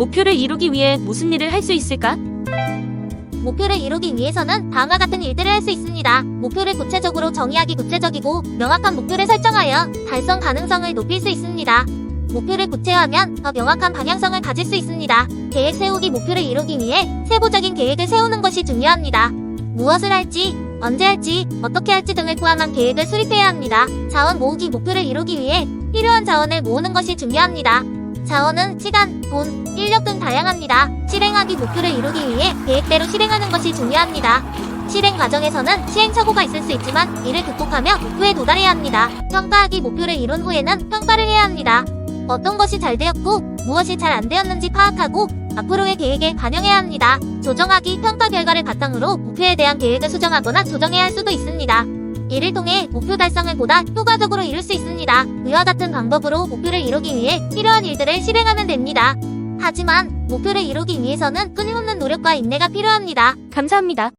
목표를 이루기 위해 무슨 일을 할 수 있을까? 목표를 이루기 위해서는 다음과 같은 일들을 할 수 있습니다. 목표를 구체적으로 정의하기 구체적이고 명확한 목표를 설정하여 달성 가능성을 높일 수 있습니다. 목표를 구체화하면 더 명확한 방향성을 가질 수 있습니다. 계획 세우기 목표를 이루기 위해 세부적인 계획을 세우는 것이 중요합니다. 무엇을 할지, 언제 할지, 어떻게 할지 등을 포함한 계획을 수립해야 합니다. 자원 모으기 목표를 이루기 위해 필요한 자원을 모으는 것이 중요합니다. 자원은 시간, 돈, 인력 등 다양합니다. 실행하기 목표를 이루기 위해 계획대로 실행하는 것이 중요합니다. 실행 과정에서는 시행착오가 있을 수 있지만 이를 극복하며 목표에 도달해야 합니다. 평가하기 목표를 이룬 후에는 평가를 해야 합니다. 어떤 것이 잘 되었고 무엇이 잘 안 되었는지 파악하고 앞으로의 계획에 반영해야 합니다. 조정하기 평가 결과를 바탕으로 목표에 대한 계획을 수정하거나 조정해야 할 수도 있습니다. 이를 통해 목표 달성을 보다 효과적으로 이룰 수 있습니다. 이와 같은 방법으로 목표를 이루기 위해 필요한 일들을 실행하면 됩니다. 하지만 목표를 이루기 위해서는 끊임없는 노력과 인내가 필요합니다. 감사합니다.